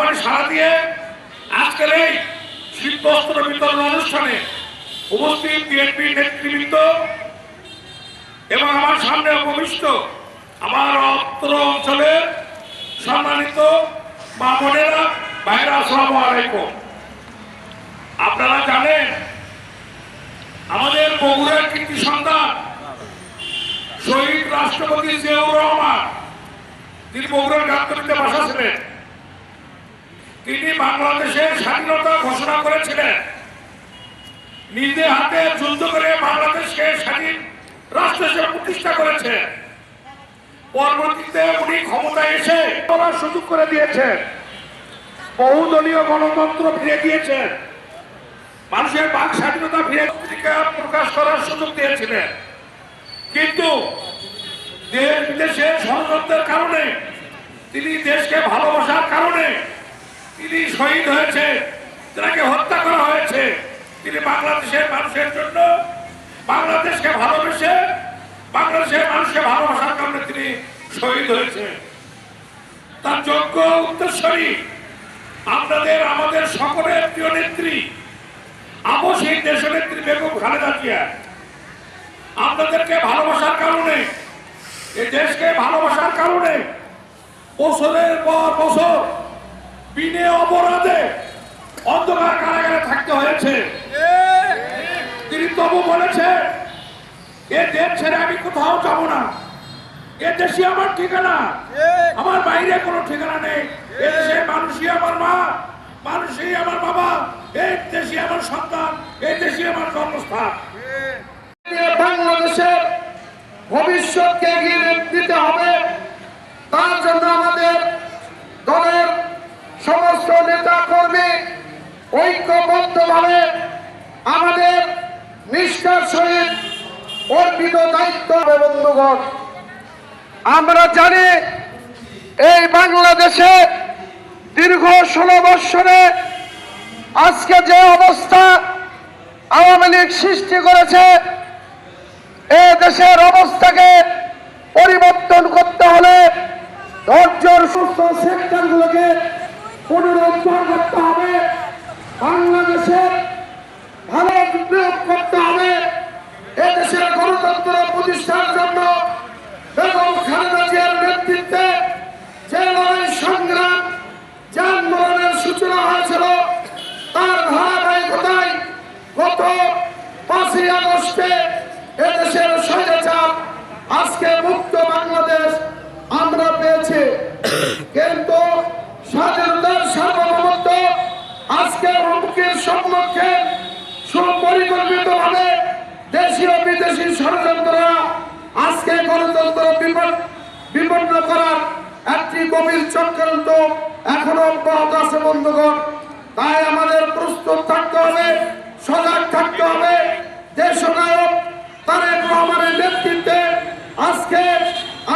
আহ্বানে সাড়া দিয়ে আজকের এই শীতবস্ত্র বিতরণ অনুষ্ঠানে উপস্থিত বিএনপি নেতৃবৃন্দ এবং আমার সামনে উপবিষ্ট আমার অত্র অঞ্চলের সম্মানিত মা বোনেরা ভাইরা আসসালামু আলাইকুম। আপনারা জানেন আমাদের বগুড়ার কৃতি সন্তান শহীদ রাষ্ট্রপতি জিয়াউর রহমান, তিনি বগুড়ার গান্তরীতে বাসা ছিলেন। তিনি বাংলাদেশের স্বাধীনতা ঘোষণা করেছিলেন। নিজে হাতে যুদ্ধ করে বাংলাদেশকে স্বাধীন রাষ্ট্র হিসেবে প্রতিষ্ঠা করেছে পরবর্তীতে উনি ক্ষমতায় এসে বলার সুযোগ করে দিয়েছেন। বহুদলীয় গণতন্ত্র ফিরে দিয়েছেন। মানুষের বাক স্বাধীনতা ফিরে পত্রিকা প্রকাশ করার সুযোগ দিয়েছিলেন। কিন্তু দেশ বিদেশে ষড়যন্ত্রের কারণে, তিনি দেশকে ভালোবাসার কারণে তিনি শহীদ হয়েছে তাকে হত্যা করা হয়েছে, তিনি বাংলাদেশের মানুষের জন্য, বাংলাদেশকে ভালোবেসে, বাংলাদেশের মানুষকে ভালোবাসার কারণে তিনি শহীদ হয়েছে। তার যোগ্য উত্তরস্বরী আপনাদের, আমাদের সকলের প্রিয় নেত্রী আবশ্যই দেশনেত্রী বেগম খালেদা জিয়া। আপনাদেরকে ভালোবাসার কারণে এই দেশকে ভালোবাসার কারণে, বছরের পর বছর বিনে অপরাধে অন্ধকার কারাগারে থাকতে হয়েছে। তিনি তবু বলেছে, এ দেশ ছেড়ে আমি কোথাও যাব না। এ দেশে আমার ঠিকানা। আমার বাইরে কোনো ঠিকানা নেই। এ দেশে মানুষই আমার মা, মানুষই আমার বাবা এই দেশই আমার সন্তান এই দেশই আমার জন্মস্থান। বাংলাদেশের ভবিষ্যৎকে এগিয়ে দিতে হবে। তার জন্য আমাদের সমস্ত নেতা কর্মী ঐক্যবদ্ধভাবে আমাদের নিষ্ঠার সহিত অর্পিত দায়িত্ব বন্ধুগণ। আমরা জানি এই বাংলাদেশে দীর্ঘ ষোলো বৎসরে আজকে যে অবস্থা আওয়ামী লীগ সৃষ্টি করেছে, এ দেশের অবস্থাকে পরিবর্তন করতে হলে ধৈর্যর সুস্থ সেক্টরগুলোকে পুনরুদ্ধার করতে হবে। বাংলাদেশের ভালো বিনিয়োগ করতে হবে। এ দেশের গণতন্ত্র প্রতিষ্ঠার জন্য বেগম খালেদা জিয়ার নেতৃত্বে যে লড়াই সংগ্রাম যান মরণের সূচনা হয়েছিল, তার ধারাবাহিকতায় গত পাঁচই আগস্টে এদেশের স্বৈরাচার আজকে মুক্ত বিদেশি ষড়যন্ত্ররা। আজকে গণতন্ত্র বিপন্ন করার একটি গভীর চক্রান্ত এখনও অব্যাহত আছে, বন্ধুগণ। তাই আমাদের প্রস্তুত থাকতে হবে, সজাগ থাকতে হবে। দেশনায়ক তারেক রহমানের নেতৃত্বে আজকে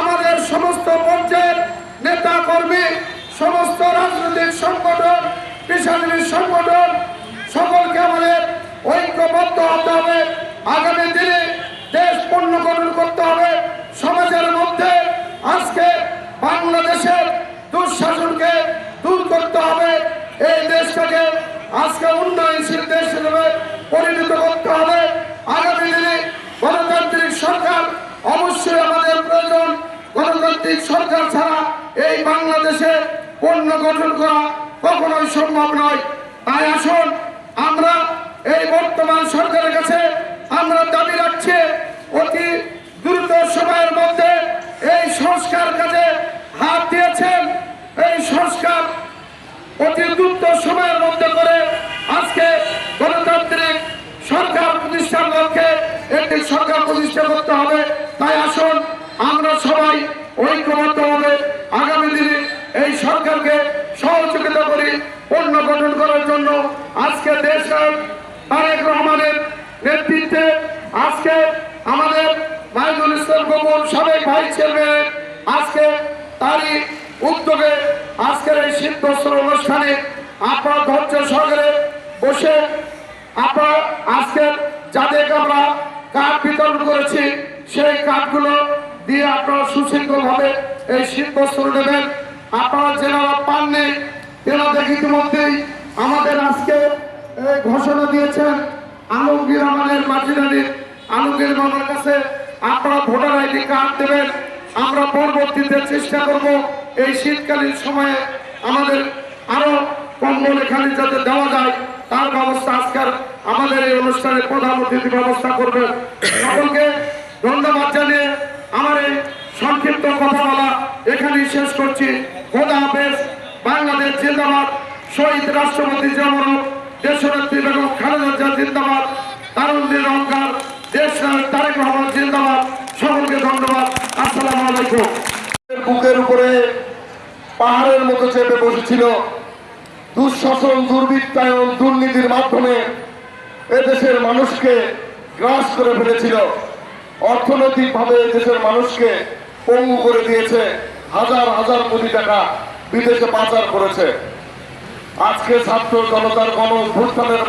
আমাদের সমস্ত পর্যায়ের নেতা কর্মী সমস্ত রাজনৈতিক সংগঠন, পেশাজীবী সংগঠন, সকলকে আমাদের ঐক্যবদ্ধ হতে হবে। আগামী দিনে দেশ পুনর্গঠন করতে হবে। সমাজের মধ্যে আজকে বাংলাদেশের দুঃশাসনকে দূর করতে হবে। এই দেশটাকে আজকে উন্নয়নশীল দেশ হিসেবে পরিণত করতে হবে। আগামী দিনে গণতান্ত্রিক সরকার অবশ্যই আমাদের প্রয়োজন। গণতান্ত্রিক সরকার ছাড়া এই বাংলাদেশে পণ্য গঠন করা কখনোই সম্ভব নয়। তাই আসুন, আমরা এই বর্তমান সরকারের কাছে অতি দ্রুত সময়ের মধ্যে এই সংস্কার কাজে হাত দিয়েছেন। এই সংস্কার অতি দ্রুত সময়ের মধ্যে করে আজকে গণতান্ত্রিক সরকার প্রতিষ্ঠার লক্ষ্যে একটি সরকার প্রতিষ্ঠা করতে হবে। তাই আসুন, আমরা সবাই ঐক্যবদ্ধ হবে আগামী দিনে এই সরকারকে সহযোগিতা করি পণ্য গঠন করার জন্য। আজকে দেশ নায়ক তারেক রহমানের নেতৃত্বে আজকে আমাদের মাইনুল ইসলাম গোপন চেয়ারম্যান আজকে তারই আমরা কার্ড বিতরণ এই শীতবস্ত্র নেবেন। আপনারা যারা পাননি, তেনাদের ইতিমধ্যেই আমাদের আজকে ঘোষণা দিয়েছেন আলমগীর আমাদের মাটিরানির আলমগীর মামার কাছে আপনারা ভোটার আইডি কার্ড দেবেন। আমরা পরবর্তীতে চেষ্টা করব এই শীতকালীন সময়ে আমাদের আরও কম্বল এখানে যাতে দেওয়া যায়, তার ব্যবস্থা আজকের আমাদের এই অনুষ্ঠানে প্রধান অতিথি ব্যবস্থা করবেন সকলকে ধন্যবাদ জানিয়ে আমার এই সংক্ষিপ্ত কথা বলা এখানেই শেষ করছি। খোদা হাফেজ, বাংলাদেশ জিন্দাবাদ, শহীদ রাষ্ট্রপতি যেমন দেশনেত্রী বেগম খালেদা জিন্দাবাদ তারুণদের অহংকার, দেশ তারেক রহমান জিন্দাবাদ। সকলকে ধন্যবাদ। আসসালামু আলাইকুম। বুকের উপরে পাহাড়ের মতো চেপে বসেছিল। দুঃশাসন, দুর্বৃত্তায়ন, দুর্নীতির মাধ্যমে এদেশের মানুষকে গ্রাস করে ফেলেছিল। অর্থনৈতিকভাবে এদেশের মানুষকে পঙ্গু করে দিয়েছে। হাজার হাজার কোটি টাকা বিদেশে পাচার করেছে। আজকে ছাত্র জনতার গণ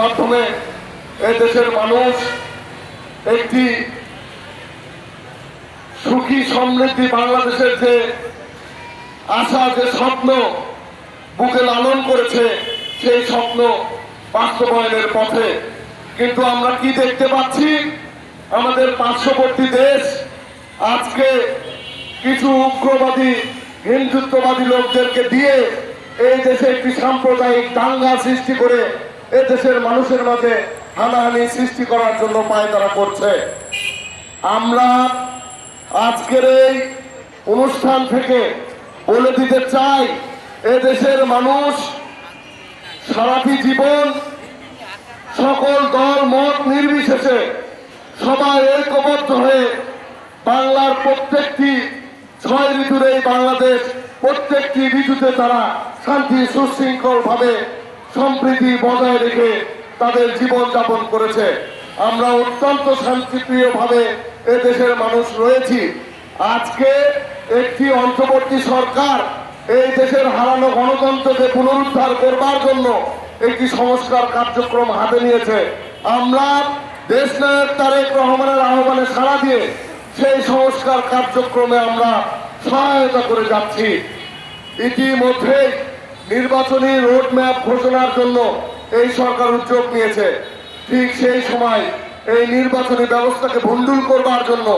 মাধ্যমে এদেশের মানুষ একটি সুখী সমৃদ্ধি বাংলাদেশের যে আশা, যে স্বপ্ন বুকে লালন করেছে, সেই স্বপ্ন বাস্তবায়নের পথে। কিন্তু আমরা কি দেখতে পাচ্ছি? আমাদের পার্শ্ববর্তী দেশ আজকে কিছু উগ্রবাদী, হিন্দুত্ববাদী লোকদেরকে দিয়ে এই দেশে একটি সাম্প্রদায়িক দাঙ্গা সৃষ্টি করে এ দেশের মানুষের মাঝে হানাহানি সৃষ্টি করার জন্য পায়তারা করছে। আমরা আজকের এই অনুষ্ঠান থেকে বলে দিতে চাই, এদেশের মানুষ সারাটি জীবন সকল দল, মত নির্বিশেষে সবাই ঐক্যবদ্ধ হয়ে বাংলার প্রত্যেকটি ছয় ঋতুর এই বাংলাদেশ প্রত্যেকটি ঋতুতে তারা শান্তি সুশৃঙ্খল ভাবে সম্প্রীতি বজায় রেখে তাদের জীবন যাপন করেছে। আমরা অত্যন্ত শান্তিপ্রিয় ভাবে এ দেশের মানুষ রয়েছি। আজকে একটি অন্তর্বর্তী সরকার এই দেশের হারানো গণতন্ত্রকে পুনরুদ্ধার করবার জন্য একটি সংস্কার কার্যক্রম হাতে নিয়েছে। আমরা দেশ নায়ক তারেক রহমানের আহ্বানে সাড়া দিয়ে সেই সংস্কার কার্যক্রমে আমরা সহায়তা করে যাচ্ছি। ইতিমধ্যে নির্বাচনী রোডম্যাপ ঘোষণার জন্য এই সরকার উদ্যোগ নিয়েছে। ঠিক সেই সময় এই নির্বাচনী ব্যবস্থাকে ভণ্ডুল করবার জন্য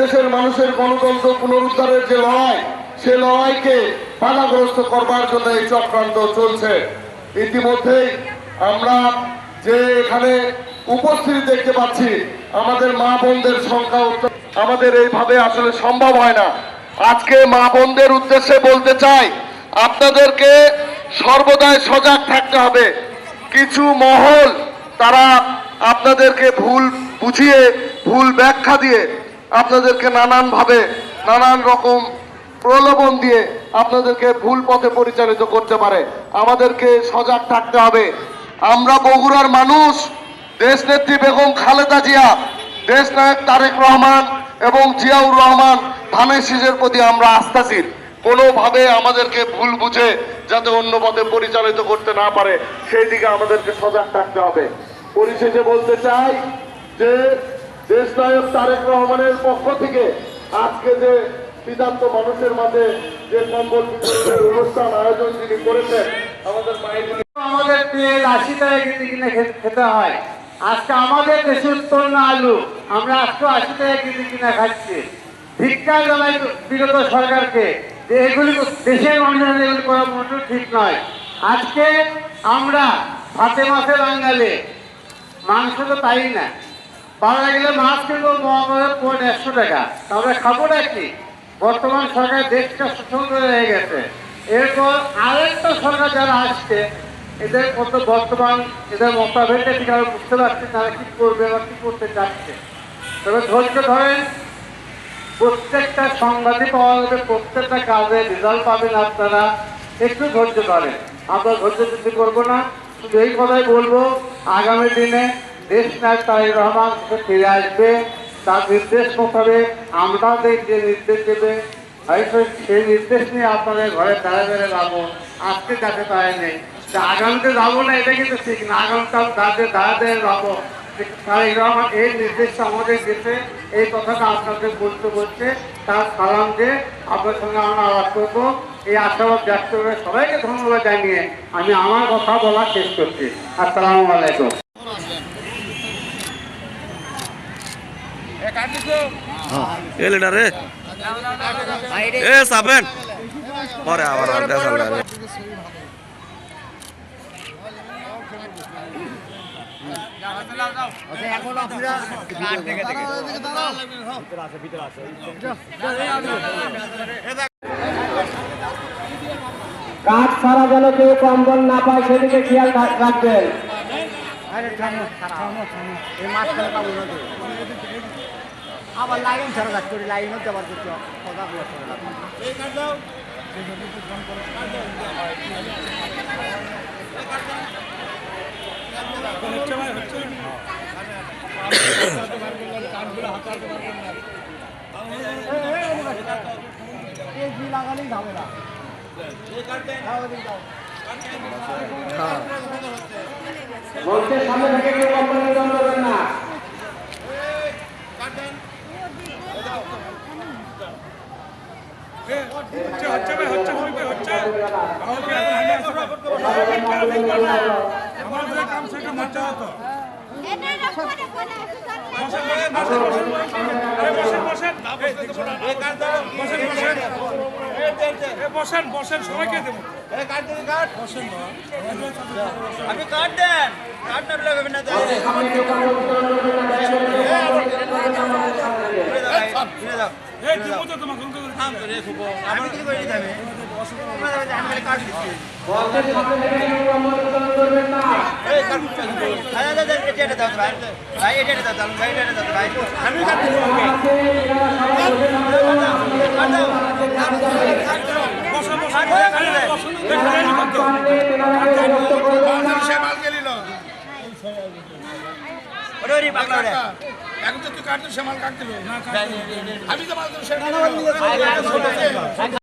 দেশের মানুষের গণতন্ত্র পুনরুদ্ধারের যে লড়াই, সে লড়াইকে বাধাগ্রস্ত করবার জন্য এই চক্রান্ত চলছে। ইতিমধ্যেই আমরা যে এখানে উপস্থিতি দেখতে পাচ্ছি, আমাদের মা বোনদের সংখ্যা আমাদের এইভাবে আসলে সম্ভব হয় না। আজকে মা বোনদের উদ্দেশ্যে বলতে চাই, আপনাদেরকে সর্বদাই সজাগ থাকতে হবে। কিছু মহল তারা আপনাদেরকে ভুল বুঝিয়ে, ভুল ব্যাখ্যা দিয়ে, আপনাদেরকে নানানভাবে নানান রকম প্রলোভন দিয়ে আপনাদেরকে ভুল পথে পরিচালিত করতে পারে। আমাদেরকে সজাগ থাকতে হবে। আমরা বগুড়ার মানুষ দেশ দেশনেত্রী বেগম খালেদা জিয়া দেশ নায়ক তারেক রহমান এবং জিয়াউর রহমান ধানের শীষের প্রতি আমরা আস্থাশীল। কোনোভাবে আমাদেরকে ভুল বুঝে যাতে অন্য পথে পরিচালিত করতে না পারে, সেই দিকে আমাদেরকে সজাগ থাকতে হবে। পরিশেষে বলতে চাই যে দেশ নায়ক তারেক রহমানের পক্ষ থেকে আজকে যে সিদ্ধান্ত মানুষের মাঝে যে বিতরণের অনুষ্ঠান আয়োজন যিনি করেছেন, আমাদের মায়ের আমাদের তেল আশি টাকা কিনে খেতে হয়। আজকে আমাদের দেশে উৎপন্ন আলু, আমরা আজকে আশি টাকা কিনে খাচ্ছি। ভিক্ষা জানাই বিগত সরকারকে যে এগুলি দেশের মানুষের এগুলি করা মোটেও ঠিক নয়। আজকে আমরা ভাতে মাছে বাঙালি মাংস তো তাই না? বাংলা গেলে মাছ কিনবো পয়েন্ট একশো টাকা। তাহলে খাব নাকি বর্তমান সরকার দেশটা করে হয়ে গেছে। এরপর আরেকটা সরকার যারা আসছে, এদের কত বর্তমান, এদের মতামতটা ঠিক আমি বুঝতে পারছি তারা কি করবে বা কি করতে চাচ্ছে। তবে ধৈর্য ধরেন, প্রত্যেকটা সংবাদই পাওয়া যাবে প্রত্যেকটা কাজে রেজাল্ট পাবেন আপনারা। একটু ধৈর্য ধরেন। আমরা ধৈর্য করব না। এই কথাই বলব, আগামী দিনে দেশ নায়ক তারেক রহমান ফিরে আসবে। তার নির্দেশ মোতাবেক আমাদের যে নির্দেশ দেবে হয়তো সেই নির্দেশ নিয়ে আপনাদের ঘরে দাঁড়া বেড়ে যাব। আজকে যাতে তাই নেই। আগামীতে যাব না, এটা কিন্তু ঠিক না। আগামীকাল দাঁড়াতে দাঁড়াতে যাব। তারেক রহমান এই নির্দেশটা আমাদের দেশে এই কথাটা আপনাদের বলতে বলছে তার সালাম দিয়ে আপনার সঙ্গে আমরা আলাপ করব। এই আশাবাদ ব্যক্ত করে সবাইকে ধন্যবাদ জানিয়ে আমি আমার কথা বলা শেষ করছি। আসসালামু আলাইকুম। এ লিডার রে। এ সাবেন। পরে আবার কাঠ ছাড়া যেন কেউ কম্বল না পায় সেদিকে খেয়াল রাখ- রাখবেন আবার লাইন ছাড়া যাচ্ছে কথা লাগালেই না মঞ্চের সামনে থেকে কেউ কম্বল নিধন করবেন না বসেন বসেন সবাইকে দেবো আপনি কাট দেন কাট না পেলে হবে না তো সামনে কেউ কম্বল বিতরণ করবেন না দয়া করে আমি কি করে দিতে হবে আমি কাট দিচ্ছি। মঞ্চের সামনে থেকে কেউ কম্বল বিতরণ করবেন না এই কাট আমি কাট দিচ্ছি আছে, এখন তো তুই কাটতো সে মাল কাটছিল আমি তো মাল